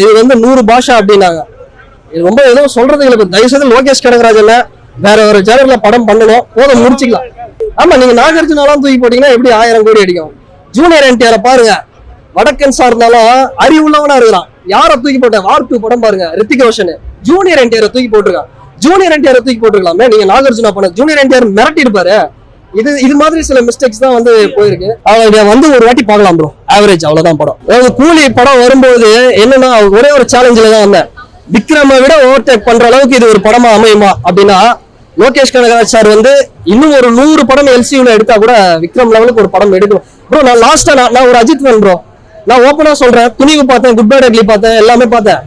இது வந்து நூறு பாஷா அப்படின்னாங்க. இது ரொம்ப எதுவும் சொல்றது இல்லை தயவு செய்து லோகேஷ் கனகராஜன் வேற ஒரு ஜேனர்ல படம் பண்ணணும் போதும் முடிச்சுக்கலாம். ஆமா நீங்க நாகார்ஜுனாலாம் தூக்கி போட்டீங்கன்னா எப்படி ஆயிரம் கோடி அடிக்கும்? ஜூனியர் என்டிஆரை பாருங்க. வடக்கன் சார் இருந்தாலும் அறிவுள்ளவனா இருக்கிறான். யாரை தூக்கி போட்ட? வார் படம் பாருங்க ரித்திக் ரோஷன். ஜூனியர் என்டிஆரை தூக்கி போட்டிருக்கான். ஜூனியர் என்டிஆரை தூக்கி போட்டிருக்கலாமே நீங்க நாகார்ஜுனா பண்ண ஜூனியர் என்டிஆர் மிரட்டி இருப்பாரு இது இது மாதிரி சில மிஸ்டேக்ஸ் தான் வந்து போயிருக்கு. அவருடைய வந்து ஒரு வாட்டி பார்க்கலாம் ப்ரோ ஆவரேஜ் அவ்வளோதான் படம். அதாவது கூலி படம் வரும்போது என்னன்னா ஒரே ஒரு சேலஞ்சில் தான் வந்தேன். விக்ரமை விட ஓவர்டேக் பண்ற அளவுக்கு இது ஒரு படமா அமையுமா அப்படின்னா லோகேஷ் கனகராஜ் சார் வந்து இன்னும் ஒரு நூறு படம் எல்சியூல எடுத்தா கூட விக்ரம் லெவலுக்கு ஒரு படம் எடுக்கணும் ப்ரோ நான் லாஸ்டா நான் நான் ஒரு அஜித் ஃபேன் ப்ரோ நான் ஓப்பனா சொல்றேன். துணிவு பார்த்தேன் குட் பை அக்லி பார்த்தேன் எல்லாமே பார்த்தேன்.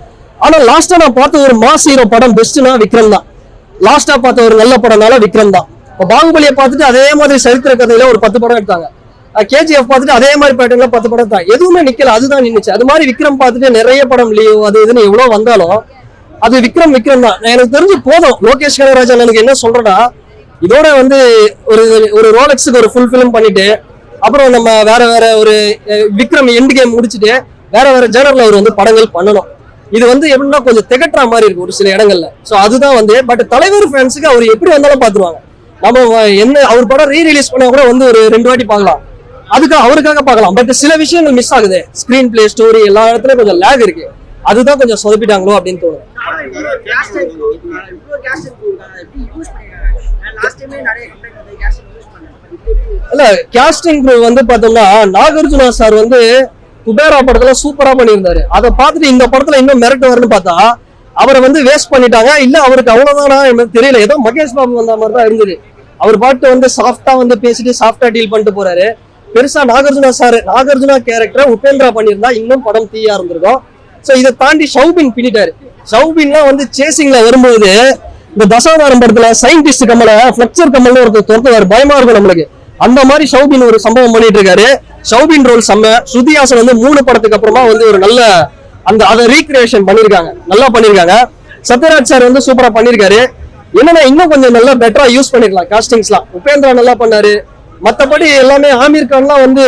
ஆனா லாஸ்டா நான் பார்த்த ஒரு மாஸ் ஹீரோ படம் பெஸ்ட்னா விக்ரம் தான். லாஸ்டா பார்த்த ஒரு நல்ல படம்னால விக்ரம் தான். இப்போ பாகுபலியை பார்த்துட்டு அதே மாதிரி சரித்திர கதையில ஒரு பத்து படம் எடுத்தாங்க. கேஜிஎஃப் பார்த்துட்டு அதே மாதிரி பேட்டர்ல பத்து படம் தான். எதுவுமே நிக்கல அதுதான் நின்றுச்சு அது மாதிரி விக்ரம் பார்த்துட்டு நிறைய படம் லீவ் அது இதுன்னு எவ்வளவு வந்தாலும் அது விக்ரம் விக்ரம் தான். எனக்கு தெரிஞ்சு போதும். லோகேஷ் கனகராஜன் எனக்கு என்ன சொல்றேன்னா இதோட வந்து ஒரு ஒரு ரோலெக்ஸுக்கு ஒரு ஃபுல் ஃபிலிம் பண்ணிட்டு அப்புறம் நம்ம வேற வேற ஒரு விக்ரம் எண்டு கேம் முடிச்சுட்டு வேற வேற ஜேனர்ல அவர் வந்து படங்கள் பண்ணணும். இது வந்து எப்படின்னா கொஞ்சம் திகட்டுற மாதிரி இருக்கு ஒரு சில இடங்கள்ல. ஸோ அதுதான் வந்து பட் தலைவர் ஃபேன்ஸுக்கு அவர் எப்படி வந்தாலும் பாத்துருவாங்க நம்ம என்ன அவர் படம் ரீ ரிலீஸ் பண்ணா கூட வந்து ஒரு ரெண்டு வாட்டி பார்க்கலாம். அதுக்காக அவருக்காக பார்க்கலாம். பட் சில விஷயங்கள் மிஸ் ஆகுது. ஸ்கிரீன் பிளே ஸ்டோரி எல்லா இடத்துலயும் கொஞ்சம் லேக் இருக்கு. அதுதான் கொஞ்சம் சொதப்பிட்டாங்களோ அப்படின்னு தோணும் இல்ல கேஸ்டிங் வந்து பார்த்தோம்னா நாகார்ஜுனா சார் வந்து குபேரா படத்துல சூப்பரா பண்ணியிருந்தாரு. அதை பார்த்துட்டு இந்த படத்துல இன்னும் மிரட்டு வரும்னு பார்த்தா அவரை வந்து வேஸ்ட் பண்ணிட்டாங்க. இல்ல அவருக்கு அவ்வளவுதானா எனக்கு தெரியல. ஏதோ மகேஷ் பாபு வந்த மாதிரி தான் இருந்தது. அவர் பாட்டு வந்து சாஃப்டா வந்து பேசிட்டு சாஃப்டா டீல் பண்ணிட்டு போறாரு. பெருசா நாகார்ஜுனா சார் நாகார்ஜுனா கேரக்டரை உபேந்திரா பண்ணியிருந்தா இன்னும் படம் தீயா இருந்திருக்கும். சோ இதை தாண்டி ஷவுபின் பின்னிட்டாரு. ஷவுபின்லாம் வந்து சேசிங்ல வரும்போது இந்த தசாவதாரம் படத்துல சயின்டிஸ்ட் கமல ஃபிளக்சர் கமல்னு ஒருத்தர் துரத்துவார். பயமா இருக்கும் நம்மளுக்கு. அந்த மாதிரி ஷவுபின் ஒரு சம்பவம் பண்ணிட்டு இருக்காரு ஷவுபின் ரோல் செம்ம ஸ்ருதிஹாசன் வந்து மூணு படத்துக்கு அப்புறமா வந்து ஒரு நல்ல அந்த அதை ரீக்ரியேஷன் பண்ணிருக்காங்க. நல்லா பண்ணிருக்காங்க. சத்யராஜ் சார் வந்து சூப்பரா பண்ணிருக்காரு. என்னன்னா இன்னும் கொஞ்சம் நல்லா பெட்டரா யூஸ் பண்ணிருக்கலாம் காஸ்டிங்ஸ்லாம் உபேந்திரா நல்லா பண்ணாரு. மற்றபடி எல்லாமே ஆமீர் கான்லாம் வந்து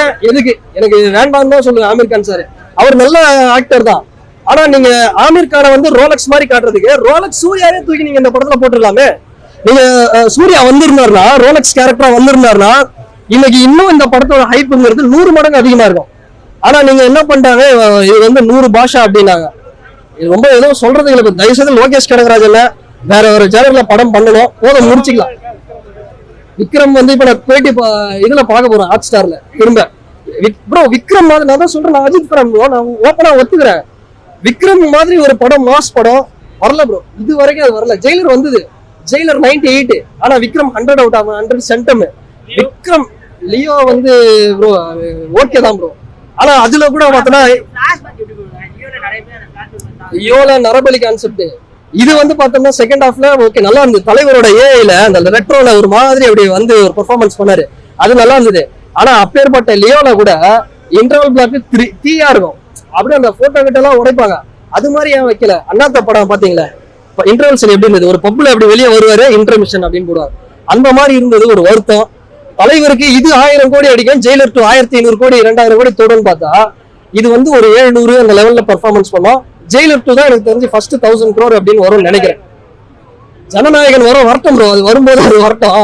ஏன் எதுக்கு? எனக்கு வேண்டாம் தான் சொல்லுங்க ஆமீர் கான் சார். அவர் நல்ல ஆக்டர் தான். ஆனா நீங்க ஆமீர் கானை வந்து ரோலக்ஸ் மாதிரி காட்டுறதுக்கு ரோலக்ஸ் சூர்யாவே தூக்கி நீங்க இந்த படத்துல போட்டுடலாமே. நீங்க சூர்யா வந்திருந்தாருன்னா ரோலக்ஸ் கேரக்டரா வந்திருந்தாருனா இன்னைக்கு இன்னும் இந்த படத்தோட ஹைப்புங்கிறது நூறு மடங்கு அதிகமா இருக்கும். ஆனா நீங்க என்ன பண்ணிட்டாங்க இது வந்து நூறு பாஷா அப்படின்னாங்க. இது ரொம்ப ஏதோ சொல்றது எங்களுக்கு தயவு செய்து லோகேஷ் கனகராஜன் வேற ஒரு ஜேனர்ல படம் பண்ணணும் போதும் முடிச்சுக்கலாம். விக்ரம் வந்து இப்ப நான் இப்ப இதுல பார்க்க போறேன் ஹாட் ஸ்டார்ல திரும்ப. ப்ரோ விக்ரம் மாதிரி நான் தான் சொல்றேன் நான் அஜித் படம் bro. நான் ஓப்பனா ஒத்துக்கிறேன். விக்ரம் மாதிரி ஒரு படம் மாஸ் படம் வரல ப்ரோ இது வரைக்கும் அது வரல. ஜெயிலர் வந்தது. ஜெயிலர் 98 எயிட் ஆனா விக்ரம் ஹண்ட்ரட் அவுட் ஆகும் ஹண்ட்ரட் சென்டம் விக்ரம் லியோ வந்து ப்ரோ ஓகே தான் ப்ரோ ஆனா அதுல கூட பார்த்தோன்னா லியோல நரபலி கான்செப்ட் இது வந்து பார்த்தோம்னா செகண்ட் ஹாஃப்ல ஓகே நல்லா இருந்தது. தலைவரோட ஏஐல அந்த ரெட்ரோல ஒரு மாதிரி அப்படி வந்து ஒரு பெர்ஃபார்மன்ஸ் பண்ணாரு. அது நல்லா இருந்தது. ஆனா அப்பேற்பட்ட லியோல கூட இன்டர்வல் பிளாக் த்ரீ தீயா இருக்கும். அப்படியே அந்த போட்டோ கிட்ட எல்லாம் உடைப்பாங்க. அது மாதிரி ஏன் வைக்கல? அண்ணாத்த படம் பாத்தீங்களா இப்போ இன்டர்வல் சீன் எப்படி இருந்தது? ஒரு பப்புல அப்படி வெளியே வருவாரு இன்டர்மிஷன் அப்படின்னு போடுவார் அந்த மாதிரி இருந்தது ஒரு வருத்தம். தலைவருக்கு இது ஆயிரம் கோடி அடிக்கும் ஜெயிலர் டூ ஆயிரத்தி ஐநூறு கோடி இரண்டாயிரம் கோடி தொடர்னு பார்த்தா இது வந்து ஒரு ஏழுநூறு அந்த லெவல்ல பெர்ஃபார்மன்ஸ் பண்ணோம். ஜெயிலர் டூ தான் எனக்கு தெரிஞ்சு ஃபர்ஸ்ட் தௌசண்ட் க்ரோர் அப்படின்னு வரும்னு நினைக்கிறேன். ஜனநாயகன் வரும் வரட்டும் ப்ரோ அது வரும்போது அது வரட்டும்.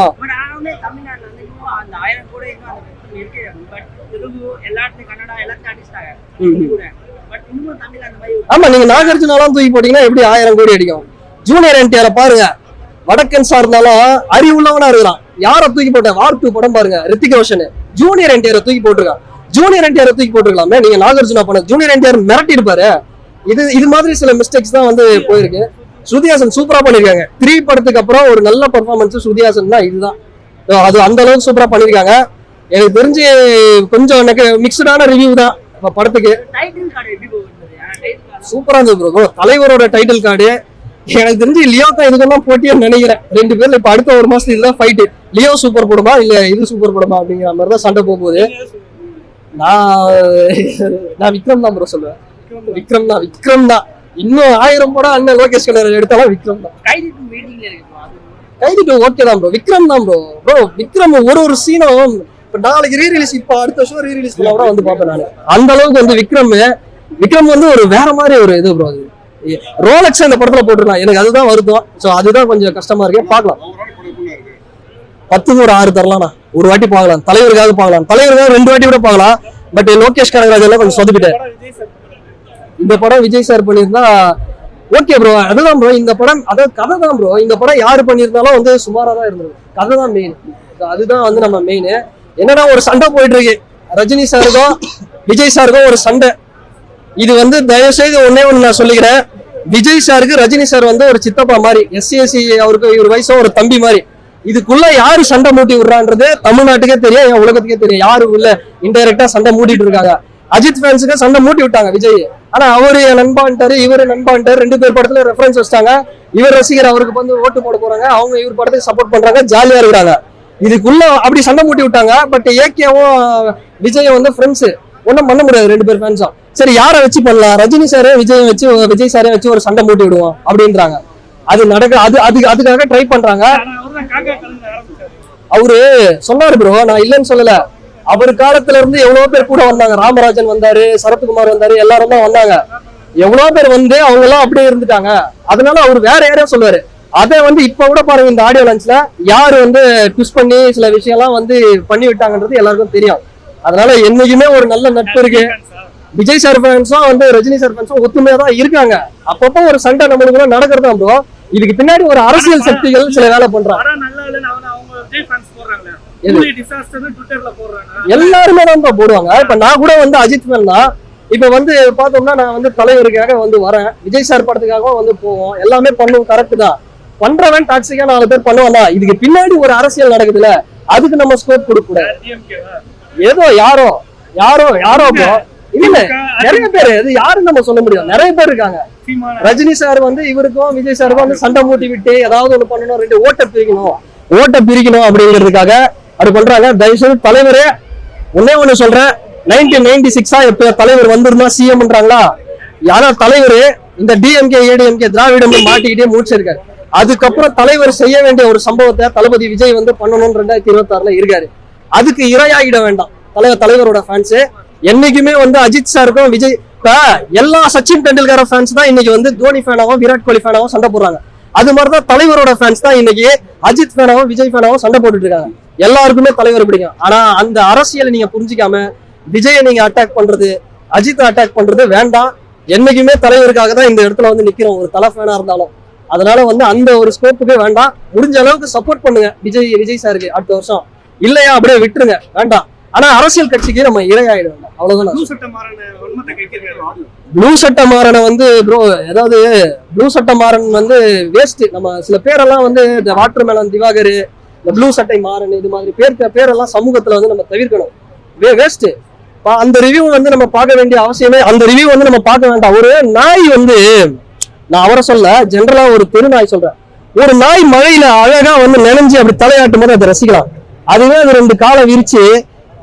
ஆமா நீங்க நாகார்ஜுனாலாம் தூக்கி போட்டீங்கன்னா எப்படி ஆயிரம் கோடி அடிக்கும்? ஜூனியர் என்டிஆரை பாருங்க. வடக்கன் சார் இருந்தாலும் அறிவுள்ளவனா இருக்கிறான் யாரை தூக்கி போட்ட? வார் டூ படம் பாருங்க. ரித்திக் ரோஷன். ஜூனியர் என்டிஆரை தூக்கி போட்டிருக்கான். ஜூனியர் என்டிஆரை தூக்கி போட்டுருக்கலாமே. நீங்க நாகார்ஜுனா பண்ண ஜூனியர் என்டிஆர் மிரட்டி இருப்பாரு இது இது மாதிரி சில மிஸ்டேக்ஸ் தான் வந்து போயிருக்கு. ஸ்ருதிஹாசன் சூப்பரா பண்ணிருக்காங்க. த்ரீ படத்துக்கு அப்புறம் ஒரு நல்ல பர்ஃபார்மன்ஸ் ஸ்ருதிஹாசன் தான் இதுதான் அது அந்த அளவுக்கு சூப்பரா பண்ணிருக்காங்க. எனக்கு தெரிஞ்சு கொஞ்சம் எனக்கு மிக்சடான ரிவ்யூ தான் இப்ப படத்துக்கு. சூப்பரா இருந்தது ப்ரோ தலைவரோட டைட்டில் கார்டு எனக்கு தெரிஞ்சு லியோக்கா இதுக்கெல்லாம் போட்டியும் நினைக்கிறேன். ரெண்டு பேர்ல இப்ப அடுத்த ஒரு மாசத்துல இதுதான் ஃபைட்டு லியோ சூப்பர் படமா இல்ல இது சூப்பர் படமா அப்படிங்கிற மாதிரி தான் சண்டை போக போகுது நான் நான் விக்ரம் தான் ப்ரோ சொல்லுவேன். விக்ரம் தான் விக்ரம் தான் இன்னும் ஆயிரம் படம் அண்ணன் லோகேஷ் கலர் எடுத்தாலும் விக்ரம் தான் கைதி டூ ஓகே தான் ப்ரோ விக்ரம் தான் ப்ரோ ப்ரோ விக்ரம் ஒரு ஒரு சீனும் இப்ப நாளைக்கு ரீ ரிலீஸ் இப்ப அடுத்த ஷோ ரீ ரிலீஸ் பண்ணா கூட வந்து பார்ப்பேன் நான். அந்த அளவுக்கு வந்து விக்ரம் விக்ரம் வந்து ஒரு வேற மாதிரி ஒரு இது ப்ரோ அது. ரோலக்ஸ் அந்த படத்துல போட்டிருக்கலாம். எனக்கு அதுதான் வருத்தம். ஸோ அதுதான் கொஞ்சம் கஷ்டமா இருக்கு. பார்க்கலாம். பத்துக்கு ஒரு ஆறு தரலாம்ண்ணா. ஒரு வாட்டி பார்க்கலாம். தலைவருக்காக பார்க்கலாம். தலைவருக்காக ரெண்டு வாட்டி கூட பார்க்கலாம். பட் லோகேஷ் கனகராஜ் எல்லாம் கொஞ்சம் சொதப்பிட்டார் இந்த படம் விஜய் சார் பண்ணியிருந்தா ஓகே ப்ரோ அதுதான் ப்ரோ இந்த படம் அதாவது கதை தான் ப்ரோ இந்த படம் யாரு பண்ணியிருந்தாலும் வந்து சுமாராக தான் இருந்திருக்கும் கதை தான் மெயின் அதுதான் வந்து நம்ம மெயின் என்னன்னா ஒரு சண்டை போயிட்டு இருக்கு ரஜினி சாருக்கும் விஜய் சாருக்கும் ஒரு சண்டை. இது வந்து தயவு செய்து ஒன்னே ஒன்று நான் சொல்லிக்கிறேன். விஜய் சாருக்கு ரஜினி சார் வந்து ஒரு சித்தப்பா மாதிரி எஸ்சிஎஸ்சி அவருக்கு இவர் வயசும் ஒரு தம்பி மாதிரி. இதுக்குள்ள யாரு சண்டை மூட்டி விடுறான்றது தமிழ்நாட்டுக்கே தெரியும் என் உலகத்துக்கே தெரியும். யாரு உள்ள இன்டைரக்டா சண்டை மூட்டிட்டு இருக்காங்க. அஜித் ஃபேன்ஸுக்கு சண்டை மூட்டி விட்டாங்க விஜய் ஆனா அவரு நண்பான்ட்டாரு இவரு நண்பான்ட்டாரு ரெண்டு பேர் படத்துல ரெஃபரன்ஸ் வச்சிட்டாங்க. இவர் ரசிகர் அவருக்கு வந்து ஓட்டு போட போறாங்க. அவங்க இவர் படத்துக்கு சப்போர்ட் பண்றாங்க. ஜாலியா இருக்கிறாங்க. இதுக்குள்ள அப்படி சண்டை மூட்டி விட்டாங்க. பட் ஏகேவும் விஜயும் வந்து ஃப்ரெண்ட்ஸ் ஒன்றும் பண்ண முடியாது. ரெண்டு பேர் ஃபேன்ஸும் சரி யாரை வச்சு பண்ணலாம்? ரஜினி சாரே விஜய் வச்சு விஜய் சாரே வச்சு ஒரு சண்டை மூட்டி விடுவோம் அப்படின்றாங்க. அது நடக்க அது அது அதுக்காக ட்ரை பண்றாங்க. அவரு சொன்னாரு ப்ரோ நான் இல்லைன்னு சொல்லல. அவர் காலத்துல இருந்து எவ்வளவு பேர் கூட வந்தாங்க. ராமராஜன் வந்தாரு சரத்குமார் வந்தாரு எல்லாரும் தான் வந்தாங்க. எவ்வளவு பேர் வந்து அவங்க எல்லாம் அப்படியே இருந்துட்டாங்க. அதனால அவர் வேற யாரையும் சொல்லுவாரு. அதை வந்து இப்ப கூட பாருங்க இந்த ஆடியோ லஞ்ச்ல யாரு வந்து ட்விஸ்ட் பண்ணி சில விஷயம்லாம் வந்து பண்ணி விட்டாங்கன்றது எல்லாருக்கும் தெரியும். அதனால என்னைக்குமே ஒரு நல்ல நட்பு இருக்கு. விஜய் சார் ஃபேன்ஸும் வந்து ரஜினி சார் ஃபேன்ஸும் ஒத்துமையா தான் இருக்காங்க. அப்பப்போ ஒரு சண்டை நம்மளுக்குள்ள நடக்கிறதா ப்ரோ இதுக்கு பின்னாடி ஒரு அரசியல் சக்திகள் சில வேலை பண்றாங்க. எல்லாருமே தான் போடுவாங்க. இப்ப நான் கூட வந்து அஜித் தான் இப்ப வந்து பார்த்தோம்னா நான் வந்து தலைவருக்காக வந்து வரேன். விஜய் சார் படத்துக்காகவும் வந்து போவோம். எல்லாமே பண்ணுவோம். கரெக்ட் தான். பண்றவன் டாக்ஸிக்கா நாலு பேர் பண்ணுவான் இதுக்கு பின்னாடி ஒரு அரசியல் நடக்குதுல அதுக்கு நம்ம ஸ்கோப் கொடுக்க ஏதோ யாரோ யாரோ யாரோ ப்ரோ இல்ல நிறைய பேர் இது யாருன்னு நம்ம சொல்ல முடியும் நிறைய பேர் இருக்காங்க. ரஜினி சார் வந்து இவருக்கும் விஜய் சாருக்கும் வந்து சண்டை மூட்டி விட்டு ஏதாவது ஒண்ணு பண்ணணும் ரெண்டு ஓட்டை பிரிக்கணும். ஓட்டை பிரிக்கணும் அப்படிங்கிறதுக்காக அப்படி பண்றாங்க. தயவுசெய்து தலைவரே ஒன்னே ஒண்ணு சொல்றேன். நைன்டீன் நைன்டி சிக்ஸா எப்ப தலைவர் வந்திருந்தா சிஎம் பண்றாங்களா? யாரா தலைவர் இந்த டிஎம்கே ஏடிஎம்கே திராவிடம் மாட்டிக்கிட்டே முடிச்சிருக்காரு. அதுக்கப்புறம் தலைவர் செய்ய வேண்டிய ஒரு சம்பவத்தை தளபதி விஜய் வந்து பண்ணணும் ரெண்டாயிரத்தி இருபத்தி ஆறுல இருக்காரு. அதுக்கு இரையாகிட வேண்டாம். தலைவர் தலைவரோட ஃபேன்ஸ் என்னைக்குமே வந்து அஜித் சாருக்கும் விஜய் இப்ப எல்லா சச்சின் டெண்டுல்கர் ஃபேன்ஸ் தான் இன்னைக்கு வந்து தோனி ஃபேனாவும் விராட் கோலி ஃபேனாவும் சண்டை போடுறாங்க. அது மாதிரிதான் தலைவரோட ஃபேன்ஸ் தான் இன்னைக்கு அஜித் ஃபேனாவும் விஜய் ஃபேனாவும் சண்டை போட்டுட்டு இருக்காங்க. எல்லாருக்குமே தலைவர் பிடிக்கும். ஆனா அந்த அரசியலை நீங்க புரிஞ்சிக்காம விஜயை நீங்க அட்டாக் பண்றது அஜித் அட்டாக் பண்றது வேண்டாம். என்னைக்குமே தலைவருக்காக தான் இந்த இடத்துல வந்து நிக்கிறோம். ஒரு தலை ஃபேனா இருந்தாலும். அதனால வந்து அந்த ஒரு ஸ்கோப்புக்கே வேண்டாம். முடிஞ்ச அளவுக்கு சப்போர்ட் பண்ணுங்க. விஜய் விஜய் சாருக்கு அடுத்த வருஷம். இல்லையா அப்படியே விட்டுருங்க. வேண்டாம். ஆனா அரசியல் கட்சிக்கு நம்ம இரையாயிட வேண்டாம் அவ்வளவுதான். ப்ளூ சட்ட மாறனை வந்து ப்ரோ ஏதாவது ப்ளூ சட்ட மாறன் வந்து வேஸ்ட் நம்ம சில பேரெல்லாம் வந்து இந்த வாட்டர் மேலன் திவாகர் இந்த ப்ளூ சட்டை மாறன் இது மாதிரி பேர் பேரெல்லாம் சமூகத்தில் வந்து நம்ம தவிர்க்கணும். வே வேஸ்ட் அந்த ரிவ்யூ வந்து நம்ம பார்க்க வேண்டிய அவசியமே அந்த ரிவ்யூ வந்து நம்ம பார்க்க வேண்டாம். ஒரு நாய் வந்து நான் அவரை சொல்ல ஜென்ரலா ஒரு பெருநாய் சொல்றேன். ஒரு நாய் மழையில அழகா வந்து நினைஞ்சு அப்படி தலையாட்டும் போது அதை ரசிக்கலாம். அதுவே அது ரெண்டு காலை விரிச்சு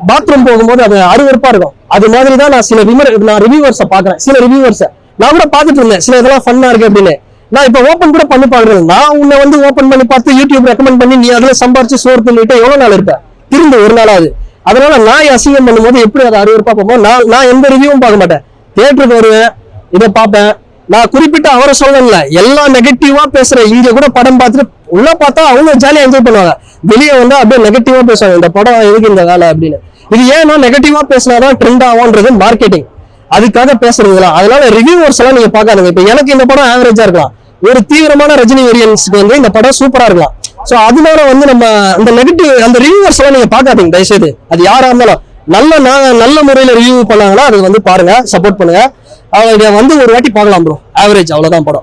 பாத்ரூம் போகும்போது அது அருவறுப்பா இருக்கும். அது மாதிரி தான் நான் சில விமர் நான் ரிவ்யூவர்ஸை பாக்குறேன் சில ரிவ்யூவர்ஸை நான் கூட பார்த்துட்டு இருந்தேன். சில இதெல்லாம் ஃபன்னா இருக்கு அப்படின்னு. நான் இப்போ ஓப்பன் கூட பண்ணி பாக்குறேன் நான் உன்னை வந்து ஓப்பன் பண்ணி பார்த்து யூடியூப் ரெக்கமெண்ட் பண்ணி நீ அதில் சம்பாரிச்சு சோறு பண்ணிட்டு எவ்வளோ நாள் இருப்ப? திரும்ப ஒரு நாளாவது. அதனால நான் அசிங்கம் பண்ணும்போது எப்படி அதை அருவருப்பா பார்ப்போம் நான் நான் எந்த ரிவ்யூவும் பார்க்க மாட்டேன். தேட்டருக்கு வருவேன் இதை பார்ப்பேன். நான் குறிப்பிட்ட அவரை சொல்லல எல்லா நெகட்டிவா பேசுற இங்க கூட படம் பார்த்துட்டு உள்ள பார்த்தா அவங்க ஜாலியா என்ஜாய் பண்ணுவாங்க. வெளியே வந்து அப்படியே நெகட்டிவா பேசுவாங்க இந்த படம் எதுக்கு இந்த வேலை அப்படின்னு. இது ஏன்னா நெகட்டிவா பேசினாதான் ட்ரெண்ட் ஆகும்ன்றது மார்க்கெட்டிங் அதுக்காக பேசுறதுலாம் அதனால ரிவ்யூவர்ஸ் எல்லாம் நீங்க பார்க்காதுங்க. இப்ப எனக்கு இந்த படம் ஆவரேஜா இருக்கலாம். ஒரு தீவிரமான ரஜினி வேரியன்ஸ்க்கு வந்து இந்த படம் சூப்பரா இருக்கலாம். ஸோ அதனால வந்து நம்ம அந்த நெகட்டிவ் அந்த ரிவ்யூவர்ஸ் எல்லாம் நீங்க பாக்காதீங்க தயவுசெய்து. அது யாரா இருந்தாலும் நல்ல நான் நல்ல முறையில ரிவ்யூ பண்ணாங்கன்னா அது வந்து பாருங்க சப்போர்ட் பண்ணுங்க. அவங்க வந்து ஒரு வாட்டி பார்க்கலாம் ப்ரோ ஆவரேஜ் அவ்வளவுதான் படம்.